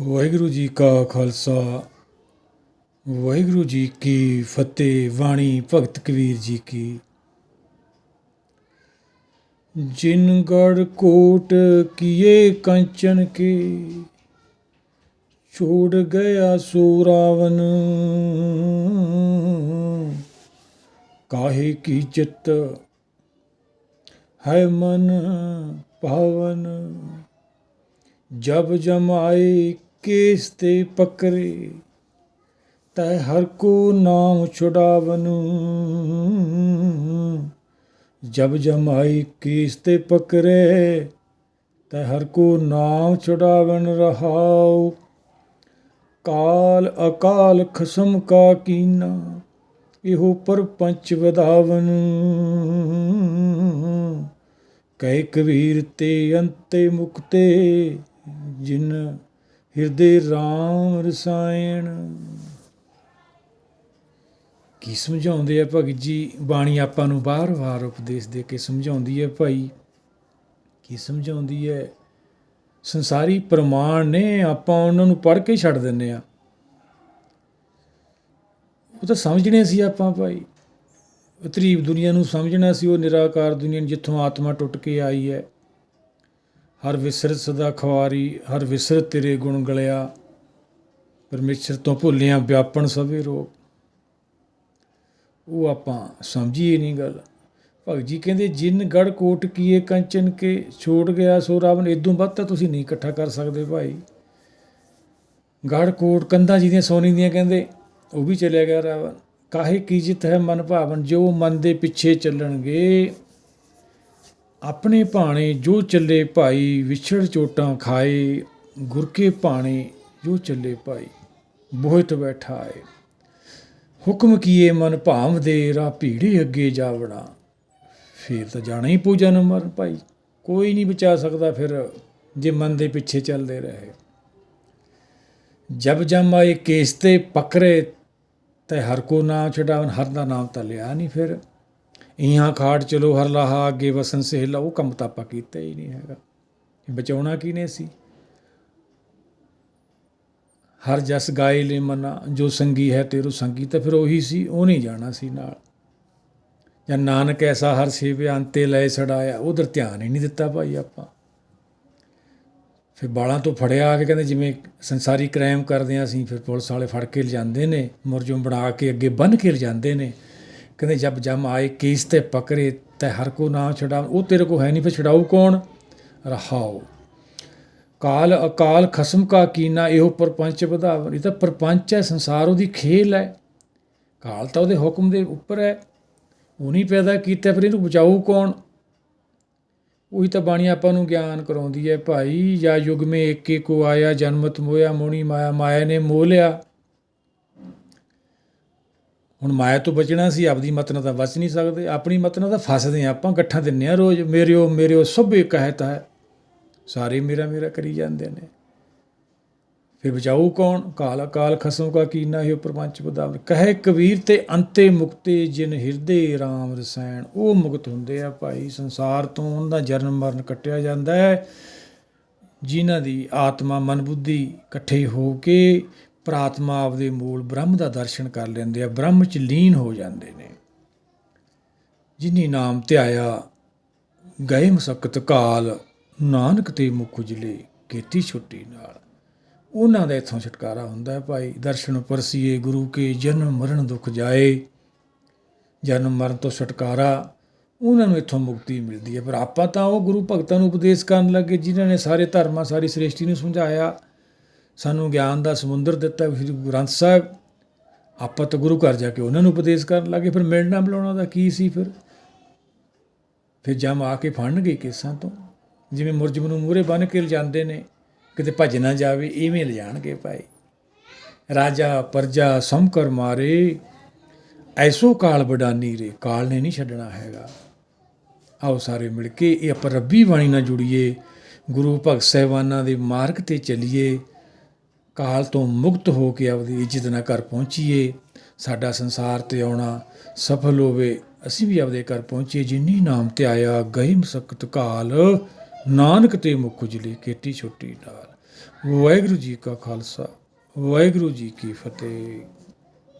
ਵਾਹਿਗੁਰੂ ਜੀ ਕਾ ਖਾਲਸਾ, ਵਾਹਿਗੁਰੂ ਜੀ ਕੀ ਫਤਿਹ ਵਾਣੀ ਭਗਤ ਕਬੀਰ ਜੀ ਕੀ। ਜਿਨ ਗੜ ਕੋਟ ਕੀਏ ਕੰਚਨ ਕੇ, ਛੋੜ ਗਿਆ ਸੋ ਰਾਵਨ। ਕਾਹੇ ਕੀ ਚਿਤ ਹੈ ਮਨ ਭਾਵਨ, ਜਬ ਜਮਾਏ ਕੇਸ ਤੇ ਪਕਰੇ ਤੈ ਹਰ ਕੋ ਨਾਮ ਛੁਡਾਵਨ। ਜਬ ਜਮਾਈ ਕੇਸ ਤੇ ਪਕਰੇ ਤੈ ਹਰ ਕੋ ਨਾਮ ਛੁਡਾਵਨ ਰਹਾਉ। ਕਾਲ ਅਕਾਲ ਖਸਮ ਕਾ ਕੀਨਾ, ਇਹੋ ਪਰਪੰਚ ਵਧਾਵਨ। ਕਹਿ ਕਬੀਰ ਤੇ ਅੰਤੇ ਮੁਕਤੇ, ਜਿਨ ਹਿਰਦੇ RAM ਰਸਾਇਣ। ਕੀ ਸਮਝਾਉਂਦੇ ਆ ਭਗਤ ਜੀ? ਬਾਣੀ ਆਪਾਂ ਨੂੰ ਬਾਰ-ਬਾਰ ਉਪਦੇਸ਼ ਦੇ ਕੇ ਸਮਝਾਉਂਦੀ ਹੈ ਭਾਈ। ਕੀ ਸਮਝਾਉਂਦੀ ਹੈ? ਸੰਸਾਰੀ ਪ੍ਰਮਾਣ ਨੇ ਆਪਾਂ ਉਹਨਾਂ ਨੂੰ ਪੜ੍ਹ ਕੇ ਛੱਡ ਦਿੰਨੇ ਆ। ਉਹ ਤਾਂ ਸਮਝਣੇ ਸੀ ਆਪਾਂ ਭਾਈ। ਤਰੀਬ ਦੁਨੀਆ ਨੂੰ ਸਮਝਣਾ ਸੀ, ਉਹ ਨਿਰਾਕਾਰ ਦੁਨੀਆ ਜਿੱਥੋਂ ਆਤਮਾ ਟੁੱਟ ਕੇ ਆਈ ਹੈ। ਹਰ ਵਿਸਰਤ ਸਦਾ ਖਵਾਰੀ ਹਰ ਵਿਸਰਤ ਤੇਰੇ ਗੁਣ ਗਲਿਆ। ਪਰਮੇਸ਼ਰ ਤੋਂ ਭੁੱਲਿਆ ਵਿਆਪਣ ਸਭੇ ਰੋਗ। ਉਹ ਆਪਾਂ ਸਮਝੀਏ ਨਹੀਂ ਗੱਲ। ਭਗਤ ਜੀ ਕਹਿੰਦੇ, ਜਿਨ ਗੜ ਕੋਟ ਕੀਏ ਕੰਚਨ ਕੇ ਛੋੜ ਗਿਆ ਸੋ ਰਾਵਣ। ਇਦੋਂ ਵੱਧ ਤਾਂ ਤੁਸੀਂ ਨਹੀਂ ਇਕੱਠਾ ਕਰ ਸਕਦੇ ਭਾਈ। ਗੜ ਕੋਟ ਕੰਧਾਂ ਜਿਹਦੀਆਂ ਸੋਨੀ ਦੀਆਂ ਕਹਿੰਦੇ, ਉਹ ਵੀ ਚਲਿਆ ਗਿਆ ਰਾਵਣ। ਕਾਹੇ ਕੀ ਜਿਤ ਹੈ ਮਨ ਭਾਵਨ, ਜੋ ਮਨ ਦੇ ਪਿੱਛੇ ਚੱਲਣਗੇ। ਆਪਣੇ ਭਾਣੇ ਜੋ ਚੱਲੇ ਭਾਈ, ਵਿਛੜ ਚੋਟਾਂ ਖਾਏ ਗੁਰ ਕੇ ਭਾਣੇ ਜੋ ਚੱਲੇ ਭਾਈ, ਬੋਹਿਤ ਬੈਠਾ ਏ ਹੁਕਮ ਕੀਏ ਮਨ ਭਾਵ ਦੇ ਰਾ ਭੀੜੇ ਅੱਗੇ ਜਾਵੜਾ ਫੇਰ ਤਾਂ ਜਾਣਾ ਹੀ ਪੂਜਾ ਨੂੰ ਮਰਨ ਭਾਈ, ਕੋਈ ਨਹੀਂ ਬਚਾ ਸਕਦਾ ਫਿਰ, ਜੇ ਮਨ ਦੇ ਪਿੱਛੇ ਚੱਲਦੇ ਰਹੇ। ਜਬ ਜਮ ਆਏ ਕੇਸ ਤੇ ਪਕਰੇ ਤੇ ਹਰ ਕੋ ਨਾਮ ਛਡਾਵਨ, ਹਰ ਦਾ ਨਾਮ ਤਾਂ ਲਿਆ ਨਹੀਂ ਫਿਰ। ਇਹਾਂ ਖਾੜ ਚਲੋ ਹਰ ਲਾਹਾ ਅੱਗੇ ਵਸਨ ਸਹਿਲਾ, ਉਹ ਕੰਮ ਤਾਂ ਆਪਾਂ ਕੀਤਾ ਹੀ ਨਹੀਂ ਹੈਗਾ। ਬਚਾਉਣਾ ਕਿਨੇ ਸੀ? ਹਰ ਜਸ ਗਾਏ ਲੈ ਮਨਾ, ਜੋ ਸੰਗੀ ਹੈ ਤੇਰੂ ਸੰਗੀ, ਤਾਂ ਫਿਰ ਉਹੀ ਸੀ, ਉਹ ਨਹੀਂ ਜਾਣਾ ਸੀ ਨਾਲ। ਜਾਂ ਨਾਨਕ ਐਸਾ ਹਰ ਸੇਵਿਆ ਅੰਤੇ ਲੈ ਛੜਾਇਆ ਉਧਰ ਧਿਆਨ ਹੀ ਨਹੀਂ ਦਿੱਤਾ ਭਾਈ ਆਪਾਂ। ਫਿਰ ਬਾਲਾਂ ਤੋਂ ਫੜਿਆ ਆ ਕੇ ਕਹਿੰਦੇ, ਜਿਵੇਂ ਸੰਸਾਰੀ ਕ੍ਰਾਈਮ ਕਰਦੇ ਆ ਅਸੀਂ, ਫਿਰ ਪੁਲਿਸ ਵਾਲੇ ਫੜ ਕੇ ਲਿਜਾਂਦੇ ਨੇ ਮੁਰਜਮ ਬਣਾ ਕੇ ਅੱਗੇ ਬੰਨ ਕੇ ਲਿਜਾਂਦੇ ਨੇ। ਕਹਿੰਦੇ, ਜਬ ਜਮ ਆਏ ਕੇਸ ਤੇ ਪਕਰੇ ਤੈ ਹਰ ਕੋ ਨਾ ਛਡਾ। ਉਹ ਤੇਰੇ ਕੋ ਹੈ ਨਹੀਂ, ਫਿਰ ਛਡਾਊ ਕੌਣ? ਰਹਾਉ ਕਾਲ, ਅਕਾਲ ਖਸਮ ਕਾ ਕੀਨਾ, ਇਹੋ ਪਰਪੰਚ ਵਧਾਵ। ਇਹ ਤਾਂ ਪਰਪੰਚ ਹੈ, ਸੰਸਾਰ ਉਹਦੀ ਖੇਲ ਹੈ। ਕਾਲ ਤਾਂ ਉਹਦੇ ਹੁਕਮ ਦੇ ਉੱਪਰ ਹੈ। ਉਹ ਨਹੀਂ ਪੈਦਾ ਕੀਤਾ, ਫਿਰ ਇਹਨੂੰ ਬਚਾਊ ਕੌਣ? ਉਹੀ ਤਾਂ ਬਾਣੀ ਆਪਾਂ ਨੂੰ ਗਿਆਨ ਕਰਾਉਂਦੀ ਹੈ, ਭਾਈ, ਜਾਂ ਯੁਗ ਮੇ ਏਕੇ ਕੋ ਆਇਆ, ਜਨਮਤ ਮੋਇਆ, ਮੋਣੀ ਮਾਇਆ ਮਾਇਆ ਨੇ ਮੋਹ ਲਿਆ। ਹੁਣ ਮਾਇਆ ਤੋਂ ਬਚਣਾ ਸੀ, ਆਪਦੀ ਮਤ ਨਾਲ ਤਾਂ ਬਚ ਨਹੀਂ ਸਕਦੇ। ਆਪਣੀ ਮਤ ਨਾਲ ਤਾਂ ਫਸਦੇ ਆ ਆਪਾਂ ਗੱਠਾਂ ਦਿੰਨੇ ਆ ਰੋਜ਼। ਮੇਰਿਓ ਮੇਰਿਓ ਸਭ ਇੱਕ ਹੈ। ਸਾਰੇ ਮੇਰਾ ਮੇਰਾ ਕਰੀ ਜਾਂਦੇ ਨੇ। ਫਿਰ ਬਚਾਊ ਕੌਣ? ਕਾਲ, ਅਕਾਲ ਖਸਮ ਕਾ ਕੀਨਾ ਹੈ ਪ੍ਰਪੰਚ ਬਦਾਵ ਕਹੇ ਕਬੀਰ ਤੇ ਅੰਤੇ ਮੁਕਤੇ ਜਿਨ ਹਿਰਦੇ RAM ਰਸੈਣ ਉਹ ਮੁਕਤ ਹੁੰਦੇ ਆ ਭਾਈ। ਸੰਸਾਰ ਤੋਂ ਉਹਨਾਂ ਦਾ ਜਨਮ ਮਰਨ ਕੱਟਿਆ ਜਾਂਦਾ ਹੈ। ਜਿਨ੍ਹਾਂ ਦੀ ਆਤਮਾ ਮਨ ਬੁੱਧੀ ਇਕੱਠੇ ਹੋ ਕੇ ਪ੍ਰਾਤਮਾ ਆਪਦੇ ਮੂਲ ਬ੍ਰਹਮ ਦਾ ਦਰਸ਼ਨ ਕਰ ਲੈਂਦੇ ਆ, ਬ੍ਰਹਮ ਚ ਲੀਨ ਹੋ ਜਾਂਦੇ ਨੇ। ਜਿਨੀ ਨਾਮ ਧਿਆਇਆ, ਗਏ ਮਸਕਤ ਕਾਲ, ਨਾਨਕ ਤੇ ਮੁਖ ਉਜਲੇ, ਕੀਤੀ ਛੁੱਟੀ ਨਾਲ। ਉਹਨਾਂ ਦਾ ਇਥੋਂ ਛੁਟਕਾਰਾ ਹੁੰਦਾ ਹੈ ਭਾਈ, ਦਰਸ਼ਨ ਪਰਸੀਏ, ਗੁਰੂ ਕੇ ਜਨਮ ਮਰਨ ਦੁਖ ਜਾਏ। ਜਨਮ ਮਰਨ ਤੋਂ ਛੁਟਕਾਰਾ, ਉਹਨਾਂ ਨੂੰ ਇਥੋਂ ਮੁਕਤੀ ਮਿਲਦੀ ਹੈ। ਪਰ ਆਪਾਂ ਤਾਂ ਉਹ ਗੁਰੂ ਭਗਤਾਂ ਨੂੰ ਉਪਦੇਸ਼ ਕਰਨ ਲੱਗੇ, ਜਿਨ੍ਹਾਂ ਨੇ ਸਾਰੇ ਧਰਮਾਂ, ਸਾਰੀ ਸ੍ਰਿਸ਼ਟੀ ਨੂੰ ਸਮਝਾਇਆ। ਸਾਨੂੰ ਗਿਆਨ ਦਾ ਸਮੁੰਦਰ ਦਿੱਤਾ ਸ੍ਰੀ ਗੁਰੂ ਗ੍ਰੰਥ ਸਾਹਿਬ ਆਪਾਂ ਤਾਂ ਗੁਰੂ ਘਰ ਜਾ ਕੇ ਉਹਨਾਂ ਨੂੰ ਉਪਦੇਸ਼ ਕਰਨ ਲੱਗੇ, ਫਿਰ ਮਿਲਣਾ ਮਿਲਾਉਣਾ ਦਾ ਕੀ ਸੀ ਫਿਰ? ਫਿਰ ਜਮ ਆ ਕੇ ਫੜਨਗੇ ਕੇਸਾਂ ਤੋਂ। ਜਿਵੇਂ ਮੁਰਜਮ ਨੂੰ ਮੂਹਰੇ ਬੰਨ ਕੇ ਲਿਜਾਂਦੇ ਨੇ, ਕਿਤੇ ਭੱਜ ਨਾ ਜਾਵੇ, ਇਵੇਂ ਲਿਜਾਣਗੇ ਭਾਈ। ਰਾਜਾ ਪਰਜਾ ਸਮਕਰ ਮਾਰੇ, ਐਸੋ ਕਾਲ ਬਡਾਨੀ ਰੇ, ਕਾਲ ਨੇ ਨਹੀਂ ਛੱਡਣਾ ਹੈਗਾ। ਆਓ ਸਾਰੇ ਮਿਲ ਕੇ ਇਹ ਆਪਾਂ ਰੱਬੀ ਬਾਣੀ ਨਾਲ ਜੁੜੀਏ, ਗੁਰੂ ਭਗਤ ਸਾਹਿਬਾਨਾਂ ਦੇ ਮਾਰਗ ਤੇ ਚੱਲੀਏ। ਕਾਲ ਤੋਂ ਮੁਕਤ ਹੋ ਕੇ ਆਪਦੀ ਇੱਜ਼ਤ ਨਾਲ ਘਰ ਪਹੁੰਚੀਏ, ਸਾਡਾ ਸੰਸਾਰ ਤੇ ਆਉਣਾ ਸਫਲ ਹੋਵੇ, ਅਸੀਂ ਵੀ ਆਪਦੇ ਘਰ ਪਹੁੰਚੀਏ, ਜਿਨੀ ਨਾਮ ਤੇ ਆਇਆ ਗਈ ਮਸਕਤ ਕਾਲ, ਨਾਨਕ ਤੇ ਮੁਖ ਉਜਲੀ ਕੀਤੀ ਛੁੱਟੀ ਨਾਲ। ਵਾਹਿਗੁਰੂ ਜੀ ਕਾ ਖਾਲਸਾ, ਵਾਹਿਗੁਰੂ ਜੀ ਕੀ ਫਤਿਹ।